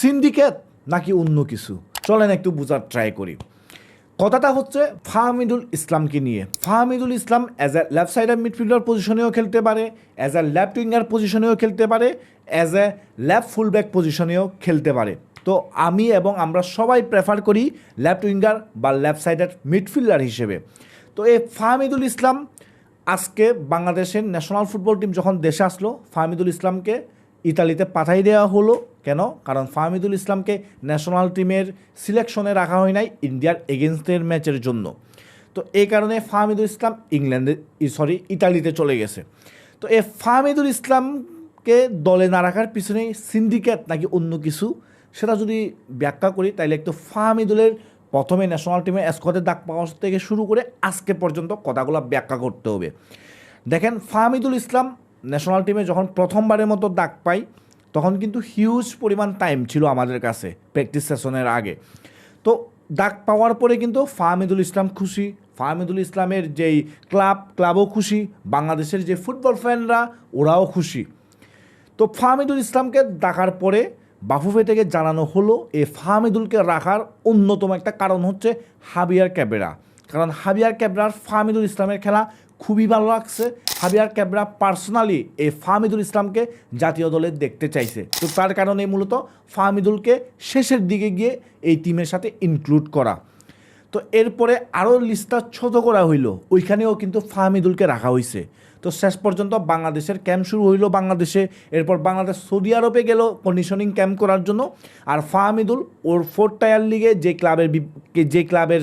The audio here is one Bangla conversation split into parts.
সিন্ডিকেট নাকি অন্য কিছু? চলেন একটু বোঝার ট্রাই করি। কথাটা হচ্ছে ফাহমিদুল ইসলামকে নিয়ে। Fahmidul Islam as a left sider midfielder পজিশনেও খেলতে পারে অ্যাজ এ লেফট উইঙ্গার পজিশনেও খেলতে পারে অ্যাজ এ লেফট ফুলব্যাক পজিশনেও খেলতে পারে। তো আমি এবং আমরা সবাই প্রেফার করি লেফট উইঙ্গার বা লেফট সাইডার মিডফিল্ডার হিসেবে। তো এই ফাহমিদুল ইসলাম আজকে বাংলাদেশের ন্যাশনাল ফুটবল টিম যখন দেশে আসলো, ফাহমিদুল ইসলামকে ইতালিতে পাঠাই দেওয়া হলো। কেন? কারণ ফাহমিদুল ইসলামকে ন্যাশনাল টিমের সিলেকশনে রাখা হয় নাই ইন্ডিয়ার এগেনস্টের ম্যাচের জন্য। তো এই কারণে ফাহমিদুল ইসলাম ইংল্যান্ডে সরি ইতালিতে চলে গেছে। তো এ ফাহমিদুল ইসলামকে দলে না রাখার পিছনে সিন্ডিকেট নাকি অন্য কিছু, সেটা যদি ব্যাখ্যা করি তাহলে একটু ফাহমিদুলের প্রথমে ন্যাশনাল টিমে স্কোয়াডে ডাক পাওয়া থেকে শুরু করে আজকে পর্যন্ত কথাগুলো ব্যাখ্যা করতে হবে। দেখেন, ফাহমিদুল ইসলাম ন্যাশনাল টিমে যখন প্রথমবারের মতো ডাক পাই, তখন কিন্তু হিউজ পরিমাণ টাইম ছিল আমাদের কাছে প্র্যাকটিস সেশনের আগে। তো ডাক পাওয়ার পরে কিন্তু ফাহমিদুল ইসলাম খুশি। ফাহমিদুল ইসলামের যেই ক্লাব ক্লাবও খুশি। বাংলাদেশের যে ফুটবল ফ্যানরা ওরাও খুশি। তো ফাহমিদুল ইসলামকে ডাকার পরে বাফুফে থেকে জানানো হলো এই ফাহমিদুলকে রাখার অন্যতম একটা কারণ হচ্ছে হাবিয়ার ক্যাবেরা। কারণ হাবিয়ার ক্যাবরার ফাহমিদুল ইসলামের খেলা খুবই ভালো লাগছে। হাবিয়ার ক্যাবরা পার্সোনালি এই ফাহমিদুল ইসলামকে জাতীয় দলে দেখতে চাইছে। তো তার কারণে মূলত ফাহমিদুলকে শেষের দিকে গিয়ে এই টিমের সাথে ইনক্লুড করা। তো এরপরে আরও লিস্টটা ছোট করা হইল। ওইখানেও কিন্তু ফাহমিদুলকে রাখা হয়েছে তো শেষ পর্যন্ত বাংলাদেশের ক্যাম্প শুরু হইল বাংলাদেশে। এরপর বাংলাদেশ সৌদি আরবে গেল কন্ডিশনিং ক্যাম্প করার জন্য। আর ফাহমিদুল ওর ফোর্থ টায়ার লিগে যে ক্লাবের যে ক্লাবের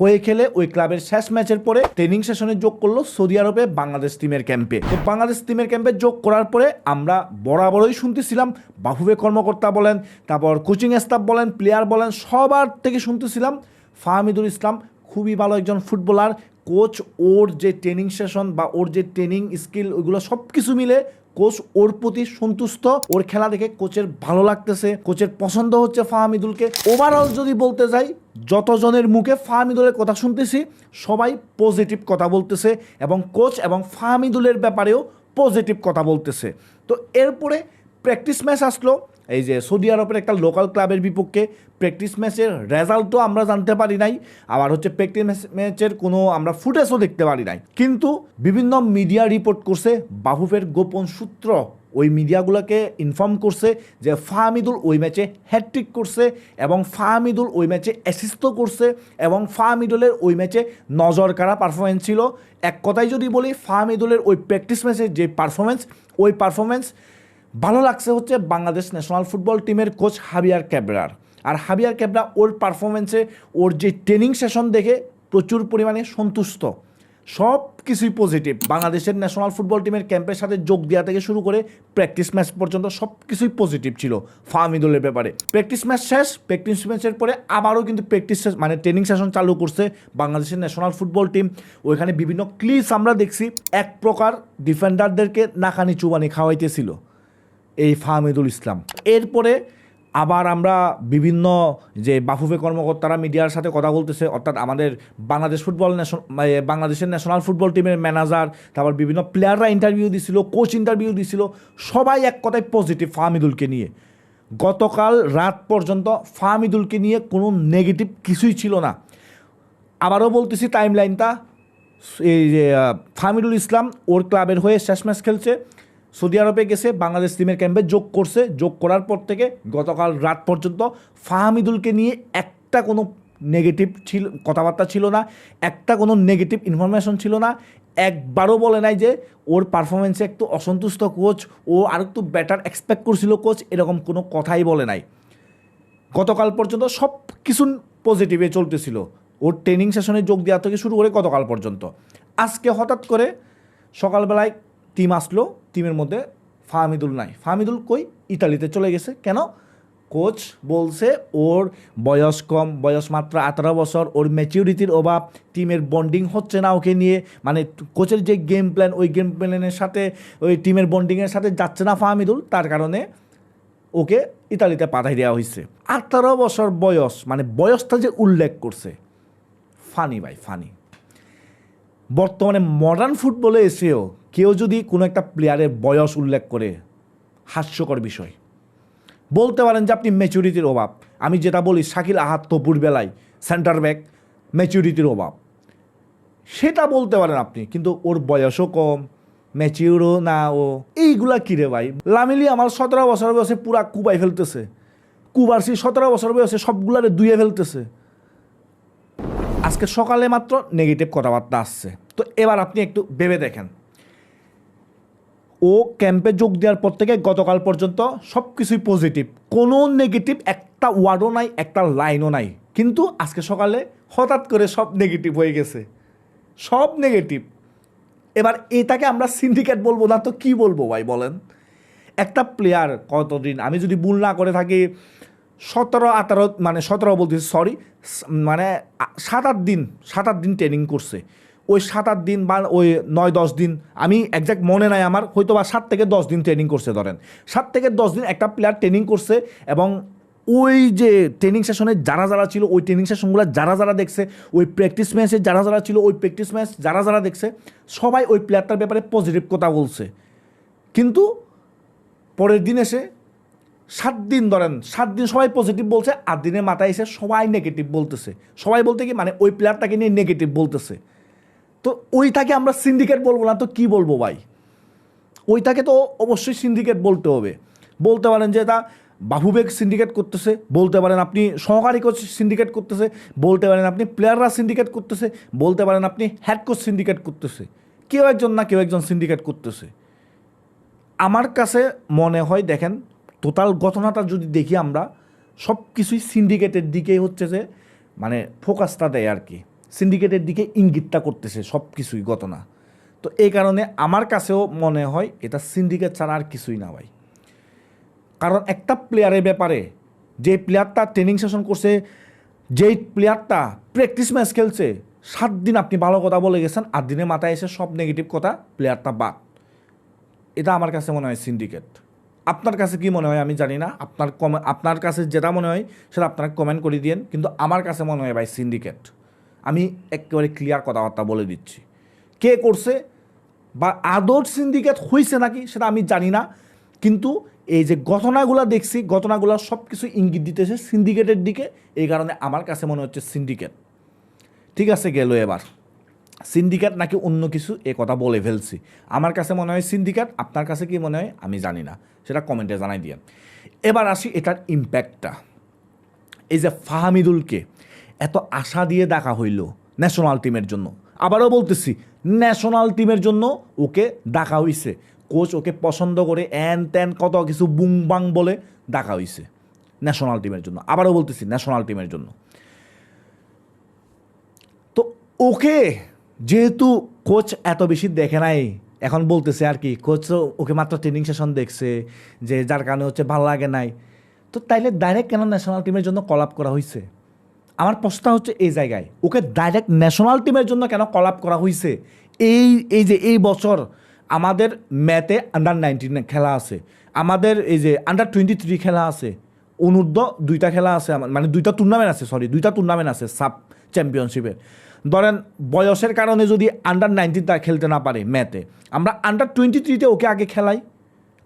হয়ে খেলে, ওই ক্লাবের শেষ ম্যাচের পরে ট্রেনিং সেশনে যোগ করল সৌদি আরবে বাংলাদেশ টিমের ক্যাম্পে তো বাংলাদেশ টিমের ক্যাম্পে যোগ করার পরে আমরা বরাবরই শুনতেছিলাম বাহুবে কর্মকর্তা বলেন, তারপর কোচিং স্টাফ বলেন প্লেয়ার বলেন, সবার থেকে শুনতেছিলাম, ফাহমিদুল ইসলাম খুবই ভালো একজন ফুটবলার কোচ ওর যে ট্রেনিং সেশন বা ওর যে ট্রেনিং স্কিল ওইগুলো সব কিছু মিলে কোচ ওর প্রতি সন্তুষ্ট। ওর খেলা দেখে কোচের ভালো লাগতেছে, কোচের পছন্দ হচ্ছে ফাহমিদুলকে ওভারঅল যদি বলতে যাই, যতজনের মুখে ফাহমিদুলের কথা শুনতেছি, সবাই পজিটিভ কথা বলতেছে এবং কোচ এবং ফাহমিদুলের ব্যাপারেও পজিটিভ কথা বলতেছে। তো এরপরে প্র্যাকটিস ম্যাচ আসলো এই যে সৌদি আরবের একটা লোকাল ক্লাবের বিপক্ষে প্র্যাকটিস ম্যাচের রেজাল্টও আমরা জানতে পারি নাই। আবার হচ্ছে প্র্যাকটিস ম্যাচের কোনো আমরা ফুটেজও দেখতে পারি নাই। কিন্তু বিভিন্ন মিডিয়া রিপোর্ট করছে বাহুফের গোপন সূত্র ওই মিডিয়াগুলোকে ইনফর্ম করছে যে ফাহমিদুল ওই ম্যাচে হ্যাট্রিক করছে এবং ফাহমিদুল ওই ম্যাচে অ্যাসিস্টও করছে এবং ফাহমিদুলের ওই ম্যাচে নজর কাড়া পারফরমেন্স ছিল। এক কথায় যদি বলি, ফাহমিদুলের ওই প্র্যাকটিস ম্যাচের যে পারফরমেন্স ওই পারফরমেন্স ভালো লাগছে হচ্ছে বাংলাদেশ ন্যাশনাল ফুটবল টিমের কোচ হাবিয়ার ক্যাবরার। আর হাবিয়ার ক্যাবরা ওর পারফরমেন্সে ওর যে ট্রেনিং সেশন দেখে প্রচুর পরিমাণে সন্তুষ্ট। সব কিছুই পজিটিভ বাংলাদেশের ন্যাশনাল ফুটবল টিমের ক্যাম্পের সাথে যোগ দেওয়া থেকে শুরু করে প্র্যাকটিস ম্যাচ পর্যন্ত সব কিছুই পজিটিভ ছিল ফাহমিদুলের ব্যাপারে। প্র্যাকটিস ম্যাচ শেষ প্র্যাকটিস ম্যাচের পরে আবারও কিন্তু প্র্যাকটিস মানে ট্রেনিং সেশন চালু করছে বাংলাদেশের ন্যাশনাল ফুটবল টিম ওইখানে বিভিন্ন ক্লিপস আমরা দেখছি। এক প্রকার ডিফেন্ডারদেরকে নাকানি চুবানি খাওয়াইতেছিল। এই ফাহমিদুল ইসলাম। এরপরে আবার আমরা বিভিন্ন যে বাফুফে কর্মকর্তারা মিডিয়ার সাথে কথা বলতেছে, অর্থাৎ আমাদের বাংলাদেশ ফুটবল ন্যাশন বাংলাদেশের ন্যাশনাল ফুটবল টিমের ম্যানেজার তারপর বিভিন্ন প্লেয়াররা ইন্টারভিউ দিছিল কোচ ইন্টারভিউ দিছিল, সবাই এক কথায় পজিটিভ ফাহমিদুলকে নিয়ে। গতকাল রাত পর্যন্ত ফাহমিদুলকে নিয়ে কোনো নেগেটিভ কিছুই ছিল না। আবারও বলতেছি টাইম লাইনটা এই যে ফাহমিদুল ইসলাম ওর ক্লাবের হয়ে শেষ ম্যাচ খেলছে। সৌদি আরবে গেছে, বাংলাদেশ টিমের ক্যাম্পে যোগ করছে। যোগ করার পর থেকে গতকাল রাত পর্যন্ত ফাহমিদুলকে নিয়ে একটা কোনো নেগেটিভ ছিল, কথাবার্তা ছিল না, একটা কোনো নেগেটিভ ইনফরমেশন ছিল না। একবারও বলে নাই যে ওর পারফরমেন্সে একটু অসন্তুষ্ট কোচ ও আর একটু বেটার এক্সপেক্ট করছিল কোচ এরকম কোনো কথাই বলে নাই। গতকাল পর্যন্ত সব কিছু পজিটিভে চলতেছিল। ওর ট্রেনিং সেশনে যোগ দেওয়া থেকে শুরু করে গতকাল পর্যন্ত। আজকে হঠাৎ করে সকালবেলায় টিম আসলো, টিমের মধ্যে ফাহমিদুল নাই। ফাহমিদুল কই? ইতালিতে চলে গেছে। কেন? কোচ বলছে, ওর বয়স কম, বয়স মাত্র আঠারো বছর, ওর ম্যাচিউরিটির অভাব, টিমের বন্ডিং হচ্ছে না ওকে নিয়ে। মানে কোচের যে গেম প্ল্যান ওই গেম প্ল্যানের সাথে, ওই টিমের বন্ডিংয়ের সাথে যাচ্ছে না ফাহমিদুল। তার কারণে ওকে ইতালিতে পাঠাই দেওয়া হয়েছে আঠারো বছর বয়স মানে বয়সটা যে উল্লেখ করছে। ফানি ভাই, ফানি। বর্তমানে মডার্ন ফুটবলে এসেও কেউ যদি কোনো একটা প্লেয়ারের বয়স উল্লেখ করে, হাস্যকর বিষয়। বলতে পারেন যে আপনি ম্যাচুরিটির অভাব। আমি যেটা বলি, শাকিল আহাত তপুর বেলায় সেন্টার ব্যাক ম্যাচুরিটির অভাব। সেটা বলতে পারেন আপনি, কিন্তু ওর বয়সও কম ম্যাচিউরও না ও। এইগুলা কী রে ভাই? লামিলি আমার সতেরো বছর বয়সে পুরা কুবাই ফেলতেছে। কুবারসি সতেরো বছর বয়সে সবগুলারে দুয়ে ফেলতেছে। আজকে সকালে মাত্র নেগেটিভ কথাবার্তা আসছে। তো এবার আপনি একটু ভেবে দেখেন। ও ক্যাম্পে যোগ দেওয়ার পর থেকে গতকাল পর্যন্ত সব কিছুই পজিটিভ কোনো নেগেটিভ একটা ওয়ার্ডও নাই, একটা লাইনও নাই। কিন্তু আজকে সকালে হঠাৎ করে সব নেগেটিভ হয়ে গেছে। সব নেগেটিভ এবার এটাকে আমরা সিন্ডিকেট বলব না তো কি বলব ভাই বলেন? একটা প্লেয়ার কতদিন, আমি যদি ভুল না করে থাকি সতেরো, আঠারো মানে সতেরো বলতেছি সরি মানে সাত, আট দিন, সাত, আট দিন ট্রেনিং করছে। ওই সাত, আট দিন বা ওই নয়, দশ দিন, আমি একজ্যাক্ট মনে নাই আমার হয়তো বা সাত থেকে দশ দিন ট্রেনিং করছে ধরেন। সাত থেকে দশ দিন একটা প্লেয়ার ট্রেনিং করছে এবং ওই যে ট্রেনিং সেশনে যারা যারা ছিল, ওই ট্রেনিং সেশনগুলো যারা যারা দেখছে, ওই প্র্যাকটিস ম্যাচে যারা যারা ছিল, ওই প্র্যাকটিস ম্যাচ যারা যারা দেখছে, সবাই ওই প্লেয়ারটার ব্যাপারে পজিটিভ কথা বলছে। কিন্তু পরের দিন এসে সাত দিন ধরেন, সাত দিন সবাই পজিটিভ বলছে, আট দিনের মাথায় এসে সবাই নেগেটিভ বলতেছে। সবাই বলতে কি মানে ওই প্লেয়ারটাকে নিয়ে নেগেটিভ বলতেছে। তো ওইটাকে আমরা সিন্ডিকেট বলব না, তো কি বলব ভাই? ওইটাকে তো অবশ্যই সিন্ডিকেট বলতে হবে। বলতে পারেন যে এটা বাহুবেগ সিন্ডিকেট করতেছে, বলতে পারেন আপনি সহকারী কোচ সিন্ডিকেট করতেছে, বলতে পারেন আপনি প্লেয়াররা সিন্ডিকেট করতেছে, বলতে পারেন আপনি হেড কোচ সিন্ডিকেট করতেছে। কেউ একজন না কেউ একজন সিন্ডিকেট করতেছে। আমার কাছে মনে হয়, দেখেন টোটাল ঘটনাটা যদি দেখি আমরা, সব কিছুই সিন্ডিকেটের দিকেই হচ্ছে যে মানে ফোকাসটা দেয় আর কি। সিন্ডিকেটের দিকে ইঙ্গিতটা করতেছে সব কিছুই ঘটনা। তো এই কারণে আমার কাছেও মনে হয় এটা সিন্ডিকেট ছাড়া আর কিছুই না ভাই। কারণ একটা প্লেয়ারের ব্যাপারে, যে প্লেয়ারটা ট্রেনিং সেশন করছে, যেই প্লেয়ারটা প্র্যাকটিস ম্যাচ খেলছে, সাত দিন আপনি ভালো কথা বলে গেছেন, আট দিনের মাথায় এসে সব নেগেটিভ কথা প্লেয়ারটা বাদ। এটা আমার কাছে মনে হয় সিন্ডিকেট আপনার কাছে কি মনে হয় আমি জানি না। আপনার কমে, আপনার কাছে যেটা মনে হয় সেটা আপনারা কমেন্ট করে দিন কিন্তু আমার কাছে মনে হয় ভাই সিন্ডিকেট আমি একেবারে ক্লিয়ার কথাবার্তা বলে দিচ্ছি। কে করছে বা আদর সিন্ডিকেট হয়েছে নাকি সেটা আমি জানি না, কিন্তু এই যে ঘটনাগুলো দেখছি, ঘটনাগুলো সব কিছু ইঙ্গিত দিতেছে সিন্ডিকেটের দিকে, এই কারণে আমার কাছে মনে হচ্ছে সিন্ডিকেট ঠিক আছে গেল এবার। সিন্ডিকেট নাকি অন্য কিছু? এ কথা বলে ফেলছি। আমার কাছে মনে হয় সিন্ডিকেট, আপনার কাছে কি মনে হয়? আমি জানি না। সেটা কমেন্টে জানাই দিয়ে এবার আসি এটার ইম্প্যাক্টটা এই যে ফাহামিদুলকে এত আশা দিয়ে দেখা হইল ন্যাশনাল টিমের জন্য। আবারও বলতেছি ন্যাশনাল টিমের জন্য ওকে ডাকা হইছে। কোচ ওকে পছন্দ করে এন ত্যান কত কিছু বুং বাং বলে ডাকা হইছে ন্যাশনাল টিমের জন্য। আবারও বলতেছি ন্যাশনাল টিমের জন্য। তো ওকে যেহেতু কোচ এত বেশি দেখে নাই, এখন বলতেছে আর কি কোচ ওকে মাত্র ট্রেনিং সেশন দেখছে, যে যার কারণে হচ্ছে ভালো লাগে নাই। তো তাইলে ডাইরেক্ট কেন ন্যাশনাল টিমের জন্য কল আপ করা হয়েছে আমার প্রশ্নটা হচ্ছে এই জায়গায়, ওকে ডাইরেক্ট ন্যাশনাল টিমের জন্য কেন কল আপ করা হয়েছে এই এই যে এই বছর আমাদের ম্যাথে আন্ডার নাইনটিন খেলা আছে, আমাদের এই যে আন্ডার টোয়েন্টি থ্রি খেলা আছে, অনূর্ধ্ব দুইটা খেলা আছে মানে দুইটা টুর্নামেন্ট আছে সরি দুইটা টুর্নামেন্ট আছে সাব চ্যাম্পিয়নশিপের ধরেন বয়সের কারণে যদি আন্ডার নাইনটিনটা খেলতে না পারে ম্যাথে, আমরা আন্ডার টোয়েন্টি থ্রিতে ওকে আগে খেলাই।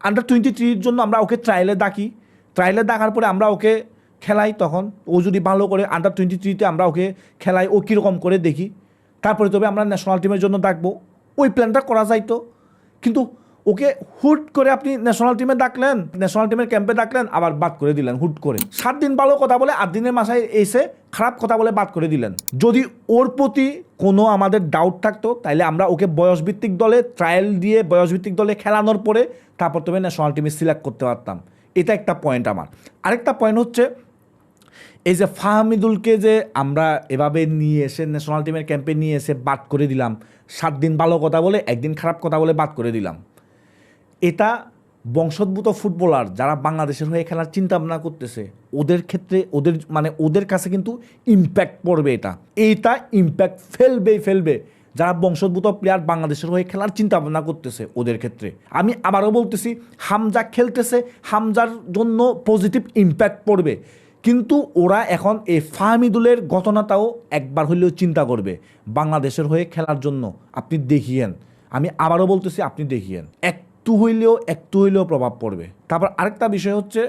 আন্ডার টোয়েন্টি থ্রির জন্য আমরা ওকে ট্রায়ালে ডাকি। ট্রায়ালে ডাকার পরে আমরা ওকে খেলাই তখন। ও যদি ভালো করে আন্ডার টোয়েন্টি থ্রিতে আমরা ওকে খেলাই, ও কীরকম করে দেখি। তারপরে তবে আমরা ন্যাশনাল টিমের জন্য ডাকবো। ওই প্ল্যানটা করা যাইতো। কিন্তু ওকে হুট করে আপনি ন্যাশনাল টিমে ডাকলেন ন্যাশনাল টিমের ক্যাম্পে ডাকলেন, আবার বাদ করে দিলেন, হুট করে। সাত দিন ভালো কথা বলে আট দিনের মাসায় এসে খারাপ কথা বলে বাদ করে দিলেন। যদি ওর প্রতি কোনো আমাদের ডাউট থাকতো, তাইলে আমরা ওকে বয়সভিত্তিক দলে ট্রায়াল দিয়ে বয়সভিত্তিক দলে খেলানোর পরে তারপর তবে ন্যাশনাল টিমে সিলেক্ট করতে পারতাম। এটা একটা পয়েন্ট আমার। আরেকটা পয়েন্ট হচ্ছে, এই যে ফাহামিদুলকে যে আমরা এভাবে নিয়ে এসে ন্যাশনাল টিমের ক্যাম্পে নিয়ে এসে বাদ করে দিলাম, সাত দিন ভালো কথা বলে, একদিন খারাপ কথা বলে বাদ করে দিলাম। এটা বংশোদ্ভূত ফুটবলার যারা বাংলাদেশের হয়ে খেলার চিন্তা ভাবনা করতেছে, ওদের ক্ষেত্রে ওদের মানে ওদের কাছে কিন্তু ইম্প্যাক্ট পড়বে এটা। এইটা ইম্প্যাক্ট ফেলবেই ফেলবে। যারা বংশোদ্ভূত প্লেয়ার বাংলাদেশের হয়ে খেলার চিন্তা ভাবনা করতেছে, ওদের ক্ষেত্রে। আমি আবারও বলতেছি, হামজা খেলতেছে, হামজার জন্য পজিটিভ ইম্প্যাক্ট পড়বে। কিন্তু ওরা এখন এই ফাহমিদুলের ঘটনাটাও একবার হলেও চিন্তা করবে, বাংলাদেশের হয়ে খেলার জন্য। আপনি দেখিয়েন। আমি আবারও বলতেছি, আপনি দেখিয়েন। একটু হইলেও একটু হইলেও প্রভাব পড়বে। তারপর আরেকটা বিষয় হচ্ছে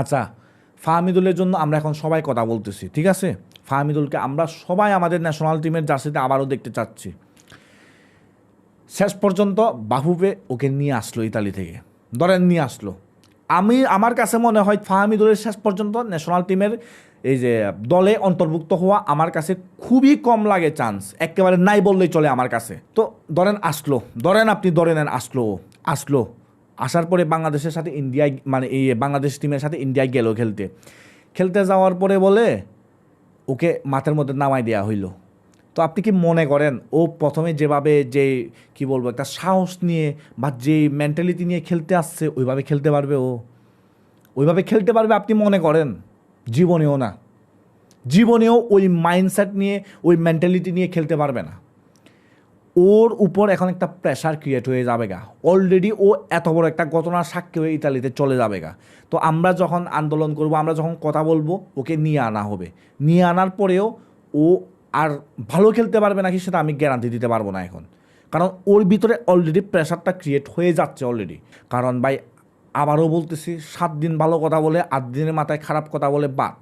আচ্ছা ফাহমিদুলের জন্য আমরা এখন সবাই কথা বলতেছি, ঠিক আছে? ফাহমিদুলকে আমরা সবাই আমাদের ন্যাশনাল টিমের জার্সিতে আবারও দেখতে চাচ্ছি। শেষ পর্যন্ত বাহুবে ওকে নিয়ে আসলো ইতালি থেকে। ধরেন নিয়ে আসলো। আমি, আমার কাছে মনে হয় ফাহামিদুলের শেষ পর্যন্ত ন্যাশনাল টিমের এই যে দলে অন্তর্ভুক্ত হওয়া আমার কাছে খুবই কম লাগে চান্স একেবারে নাই বললেই চলে আমার কাছে। তো ধরেন আসলো, ধরেন আপনি ধরে নেন আসলো আসলো, আসার পরে বাংলাদেশের সাথে ইন্ডিয়ায় মানে এই বাংলাদেশ টিমের সাথে ইন্ডিয়ায় গেল খেলতে। খেলতে যাওয়ার পরে বলে ওকে মাথার মধ্যে নামাই দেওয়া হইল। তো আপনি কি মনে করেন ও প্রথমে যেভাবে যে, কি বলব, একটা সাহস নিয়ে বা যে মেন্টালিটি নিয়ে খেলতে আসছে, ওইভাবে খেলতে পারবে ও? ওইভাবে খেলতে পারবে আপনি মনে করেন? জীবনেও না। জীবনেও ওই মাইন্ডসেট নিয়ে, ওই মেন্টালিটি নিয়ে খেলতে পারবে না। ওর উপর এখন একটা প্রেশার ক্রিয়েট হয়ে যাবে গা। অলরেডি ও এত বড় একটা ঘটনার সাক্ষী হয়ে ইতালিতে চলে যাবে গা। তো আমরা যখন আন্দোলন করব, আমরা যখন কথা বলব, ওকে নিয়ে আনা হবে। নিয়ে আনার পরেও ও আর ভালো খেলতে পারবে নাকি সেটা আমি গ্যারান্টি দিতে পারব না এখন। কারণ ওর ভিতরে অলরেডি প্রেশারটা ক্রিয়েট হয়ে যাচ্ছে অলরেডি কারণ ভাই, আবারও বলতেছি, সাত দিন ভালো কথা বলে, আট দিনের মাথায় খারাপ কথা বলে বাদ।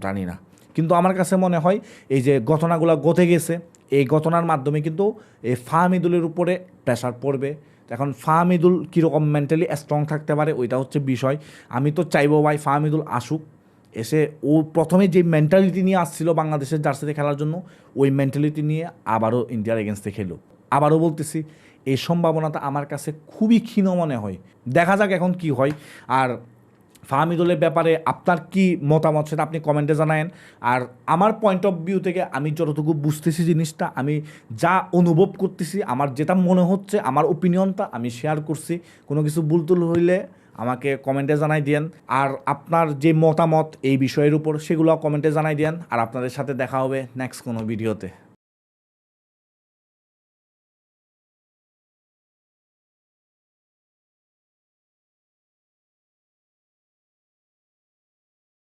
জানি না। কিন্তু আমার কাছে মনে হয়, এই যে ঘটনাগুলো গতে গেছে, এই ঘটনার মাধ্যমে কিন্তু এই ফাহামিদুলের উপরে প্রেশার পড়বে। এখন ফাহামিদুল কীরকম মেন্টালি স্ট্রং থাকতে পারে, ওইটা হচ্ছে বিষয়। আমি তো চাইব ভাই ফাহামিদুল আসুক। এসে ও প্রথমে যে মেন্টালিটি নিয়ে আসছিল বাংলাদেশের জার্সিতে খেলার জন্য, ওই মেন্টালিটি নিয়ে আবারও ইন্ডিয়ার এগেনস্টে খেলো আবারও বলতেছি, এই সম্ভাবনাটা আমার কাছে খুবই ক্ষীণ মনে হয়। দেখা যাক এখন কি হয়। আর ফাহামিদুলের ব্যাপারে আপনার কি মতামত সেটা আপনি কমেন্টে জানায়েন। আর আমার পয়েন্ট অফ ভিউ থেকে আমি যতটুকু বুঝতেছি জিনিসটা, আমি যা অনুভব করতেছি, আমার যেটা মনে হচ্ছে, আমার ওপিনিয়নটা আমি শেয়ার করছি। কোনো কিছু ভুলটুল হইলে আমাকে কমেন্টে জানাই দিয়েন। আর আপনার যে মতামত এই বিষয়ের উপর, সেগুলো কমেন্টে জানাই দিয়েন। আর আপনাদের সাথে দেখা হবে নেক্সট কোনো ভিডিওতে।